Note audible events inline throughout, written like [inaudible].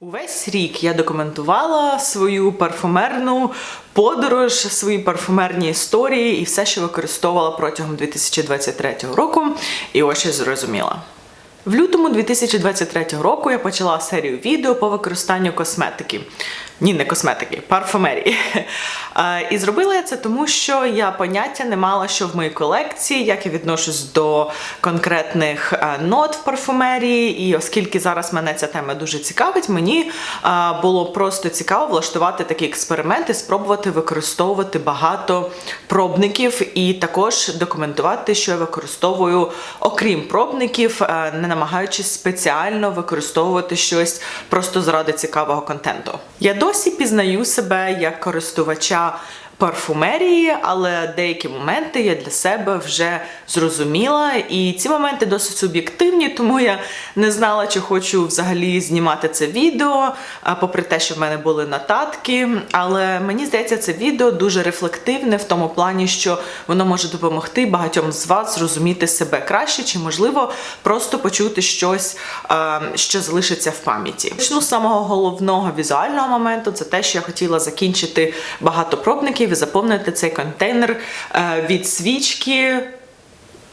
Увесь рік я документувала свою парфумерну подорож, свої парфумерні історії і все, що використовувала протягом 2023 року. І ось я зрозуміла. В лютому 2023 року я почала серію відео по використанню косметики. Ні, не косметики, парфумерії. [laughs] І зробила я це тому, що я поняття не мала, що в моїй колекції, як я відношусь до конкретних нот в парфумерії. І оскільки зараз мене ця тема дуже цікавить, мені було просто цікаво влаштувати такі експерименти, спробувати використовувати багато пробників і також документувати, що я використовую, окрім пробників, не намагаючись спеціально використовувати щось просто заради цікавого контенту. Я досі пізнаю себе як користувача парфумерії, але деякі моменти я для себе вже зрозуміла, і ці моменти досить суб'єктивні, тому я не знала, чи хочу взагалі знімати це відео, попри те, що в мене були нотатки. Але мені здається, це відео дуже рефлективне в тому плані, що воно може допомогти багатьом з вас зрозуміти себе краще, чи можливо просто почути щось, е, що залишиться в пам'яті. Почну з самого головного візуального моменту, це те, що я хотіла закінчити багато пробників і заповнити цей контейнер е, від свічки.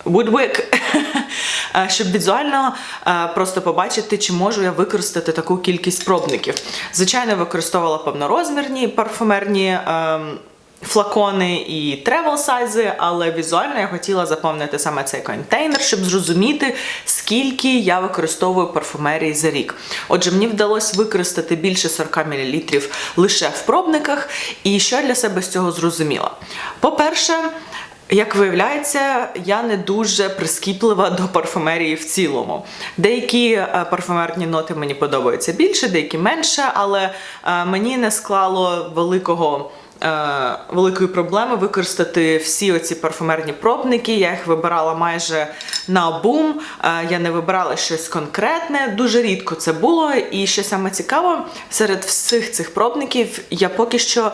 Woodwick, [laughs] е, щоб візуально е, просто побачити, чи можу я використати таку кількість пробників. Звичайно, використовувала повнорозмірні парфумерні. Флакони і тревел сайзи, але візуально я хотіла заповнити саме цей контейнер, щоб зрозуміти, скільки я використовую парфумерії за рік. Отже, мені вдалося використати більше 40 мл лише в пробниках, і що я для себе з цього зрозуміла? По-перше, як виявляється, я не дуже прискіплива до парфумерії в цілому. Деякі е, парфумерні ноти мені подобаються більше, деякі менше, але е, мені не склало великого. Е, Великої проблеми використати всі оці парфумерні пробники. Я їх вибирала майже на бум. Я не вибирала щось конкретне, дуже рідко це було. І що саме цікаво, серед всіх цих пробників я поки що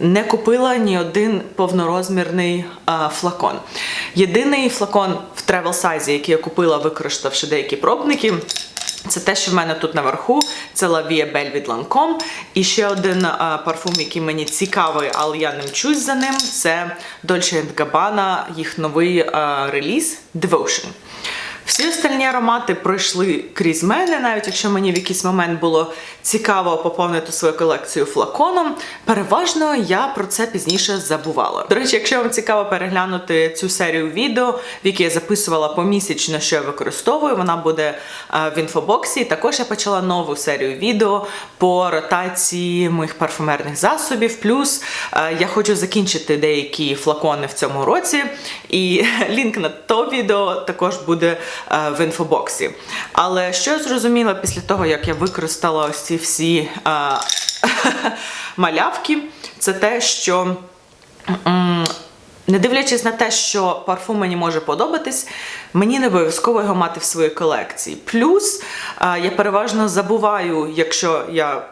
не купила ні один повнорозмірний а, флакон. Єдиний флакон в travel size, який я купила, використавши деякі пробники. Це те, що в мене тут наверху, це Лавія Belle від Lancome. І ще один а, парфум, який мені цікавий, але я не мчусь за ним. Це Dolce Gabbana, їх новий а, реліз Devotion. Всі остальні аромати пройшли крізь мене, навіть якщо мені в якийсь момент було цікаво поповнити свою колекцію флаконом. Переважно я про це пізніше забувала. До речі, якщо вам цікаво переглянути цю серію відео, в якій я записувала помісячно, що я використовую, вона буде е, в інфобоксі. Також я почала нову серію відео по ротації моїх парфумерних засобів. Плюс е, я хочу закінчити деякі флакони в цьому році, і [laughs] лінк на то відео також буде в інфобоксі. Але що я зрозуміла після того, як я використала ось ці всі е, [laughs] малявки, це те, що. Не дивлячись на те, що парфум мені може подобатись, мені не обов'язково його мати в своїй колекції. Плюс е, я переважно забуваю, якщо я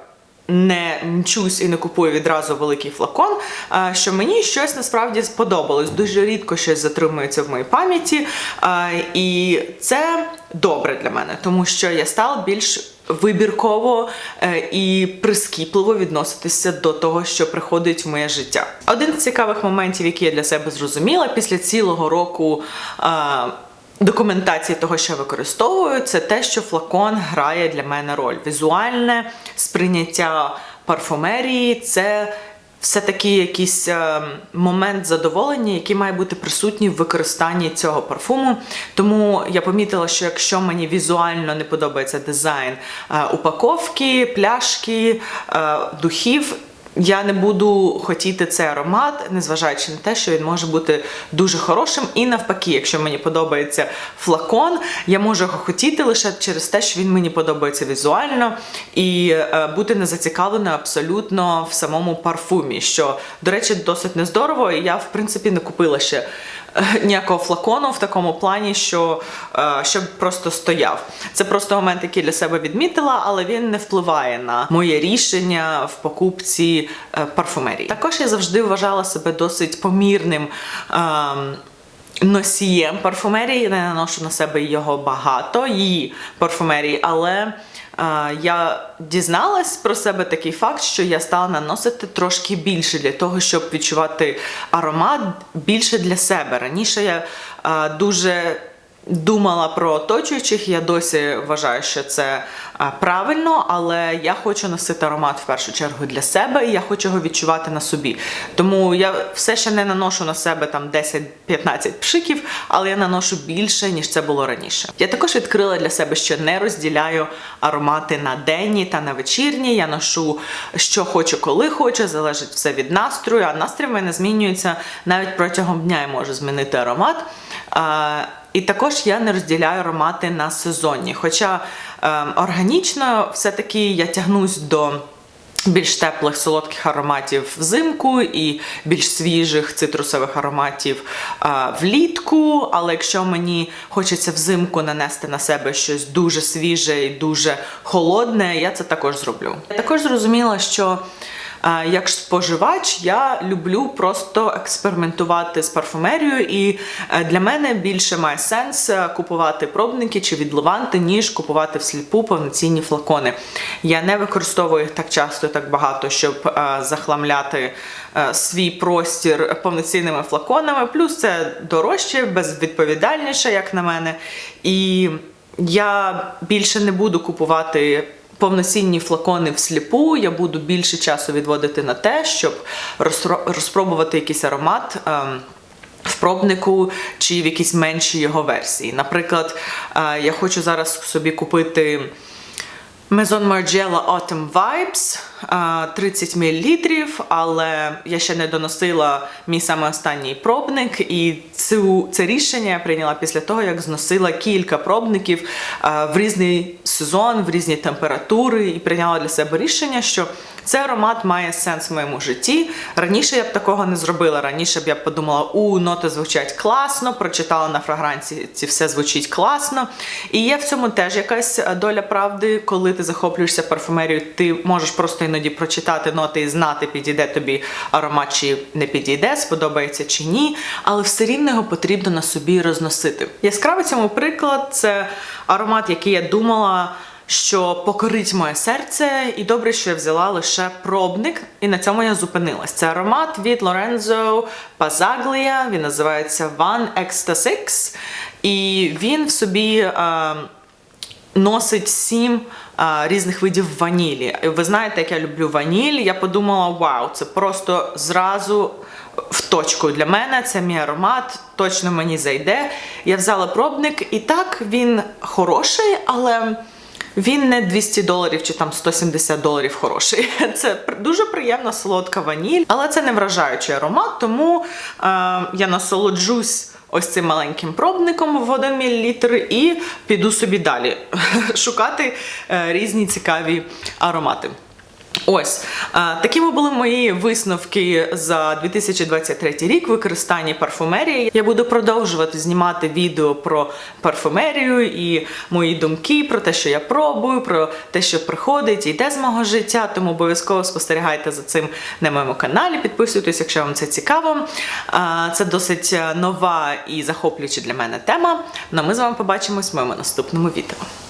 не мчусь і не купую відразу великий флакон, е, що мені щось насправді сподобалось. Дуже рідко щось затримується в моїй пам'яті. е, І це добре для мене, тому що я стала більш вибірково е, і прискіпливо відноситися до того, що приходить в моє життя. Один з цікавих моментів, які я для себе зрозуміла після цілого року. Документації того, що я використовую, це те, що флакон грає для мене роль. Візуальне сприйняття парфумерії це все-таки якийсь е, момент задоволення, який має бути присутній в використанні цього парфуму. Тому я помітила, що якщо мені візуально не подобається дизайн е, упаковки, пляшки, е, духів. Я не буду хотіти цей аромат, незважаючи на те, що він може бути дуже хорошим. І навпаки, якщо мені подобається флакон, я можу його хотіти лише через те, що він мені подобається візуально, і е, бути не зацікавлена абсолютно в самому парфумі. Що, до речі, досить нездорово, і я в принципі не купила ще [laughs] ніякого флакону в такому плані, що е, щоб просто стояв. Це просто момент, який для себе відмітила, але він не впливає на моє рішення в покупці е, парфумерії. Також я завжди вважала себе досить помірним. ем, Носієм парфумерії, не наношу на себе його багато, її парфумерії, але я дізналась про себе такий факт, що я стала наносити трошки більше для того, щоб відчувати аромат більше для себе. Раніше я дуже думала про оточуючих. Я досі вважаю, що це правильно, але я хочу носити аромат в першу чергу для себе, і я хочу його відчувати на собі. Тому я все ще не наношу на себе там 10-15 пшиків, але я наношу більше, ніж це було раніше. Я також відкрила для себе, що не розділяю аромати на денні та на вечірні. Я ношу що хочу, коли хочу, залежить все від настрою. А настрій в мене змінюється навіть протягом дня. Я можу змінити аромат. А, і також я не розділяю аромати на сезонні. Хоча е, органічно все-таки я тягнусь до більш теплих солодких ароматів взимку і більш свіжих цитрусових ароматів е, влітку. Але якщо мені хочеться взимку нанести на себе щось дуже свіже і дуже холодне, я це також зроблю. Я також зрозуміла, що Як споживач, я люблю просто експериментувати з парфумерією, і е, для мене більше має сенс е, купувати пробники чи відливанти, ніж купувати всліпу повноцінні флакони. Я не використовую їх так часто, так багато, щоб захламляти свій простір повноцінними флаконами. Плюс це дорожче, безвідповідальніше, як на мене. І я більше не буду купувати повноцінні флакони всліпу, я буду більше часу відводити на те, щоб розпробувати якийсь аромат. Ем, в пробнику чи в якійсь меншій його версії. Наприклад, е, я хочу зараз собі купити Maison Margiela Autumn Vibes 30 мл, але я ще не доносила мій саме останній пробник, і цю це рішення я прийняла після того, як зносила кілька пробників в різний сезон, в різні температури, і прийняла для себе рішення, що цей аромат має сенс в моєму житті. Раніше я б такого не зробила. Раніше б я подумала, у ноти звучать класно, прочитала на фрагранці, ці все звучить класно. І є в цьому теж якась доля правди, коли ти захоплюєшся парфумерією, ти можеш просто іноді прочитати ноти і знати, підійде тобі аромат чи не підійде, сподобається чи ні, але все рівно його потрібно на собі розносити. Яскравий цьому приклад це аромат, який я думала. Що покорить моє серце, і добре, що я взяла лише пробник, і на цьому я зупинилась. Це аромат від Lorenzo Pazaglia, він називається One Extra і він в собі е, носить сім різних видів ванілі. Ви знаєте, як я люблю ваніль. Я подумала, вау, це просто зразу в точку для мене. Це мій аромат, точно мені зайде. Я взяла пробник, і так він хороший, але. Він не 200 доларів чи там 170 доларів хороший. [laughs] Це дуже приємна солодка ваніль, але це не вражаючий аромат, тому е, я насолоджусь ось цим маленьким пробником в 1 мл і піду собі далі [laughs] шукати е, різні цікаві аромати. Ось такими були мої висновки за 2023 рік використання парфумерії. Я буду продовжувати знімати відео про парфумерію і мої думки про те, що я пробую, про те, що приходить і йде з мого життя. Тому обов'язково спостерігайте за цим на моєму каналі. Підписуйтесь, якщо вам це цікаво. Це досить нова і захоплююча для мене тема. Ну ми з вами побачимось в моєму наступному відео.